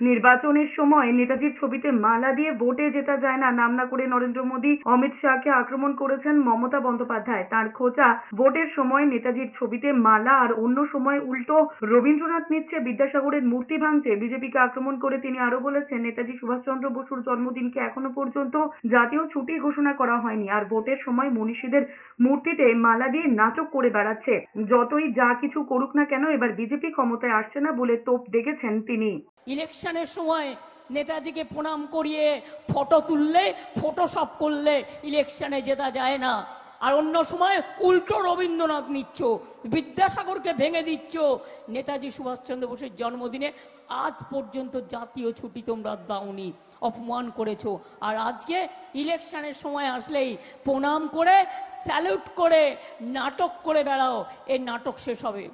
নির্বাচনের সময় নেতাজির ছবিতে মালা দিয়ে ভোটে জেতা যায় না। নাম না করে নরেন্দ্র মোদী, অমিত শাহকে আক্রমণ করেছেন মমতা বন্দ্যোপাধ্যায়। তার খোঁচা ভোটের সময় নেতাজির ছবিতে মালা আর অন্য সময় উল্টো রবীন্দ্রনাথ নিচ্ছে বিদ্যাসাগরের মূর্তি ভাঙছে বিজেপিকে আক্রমণ করে তিনি আরও বলেছেন, নেতাজি সুভাষচন্দ্র বসুর জন্মদিনকে এখনও পর্যন্ত জাতীয় ছুটি ঘোষণা করা হয়নি? আর ভোটের সময় মনীষীদের মূর্তিতে মালা দিয়ে নাটক করে বেড়াচ্ছে। যতই যা কিছু করুক না কেন, এবার বিজেপি ক্ষমতায় আসছে না বলে তোপ দেখেছেন তিনি। ইলেকশনের সময় নেতাজিকে প্রণাম করিয়ে ফটো তুললে, ফটোশপ করলে ইলেকশনে জেতা যায় না। আর অন্য সময় উল্টো রবীন্দ্রনাথ নিচ্ছ, বিদ্যাসাগরকে ভেঙে দিচ্ছ। নেতাজি সুভাষচন্দ্র বসুর জন্মদিনে আজ পর্যন্ত জাতীয় ছুটি তোমরা দাওনি, অপমান করেছ। আর আজকে ইলেকশনের সময় আসলেই প্রণাম করে, স্যালুট করে, নাটক করে বেড়াও। এই নাটক শেষ হবে।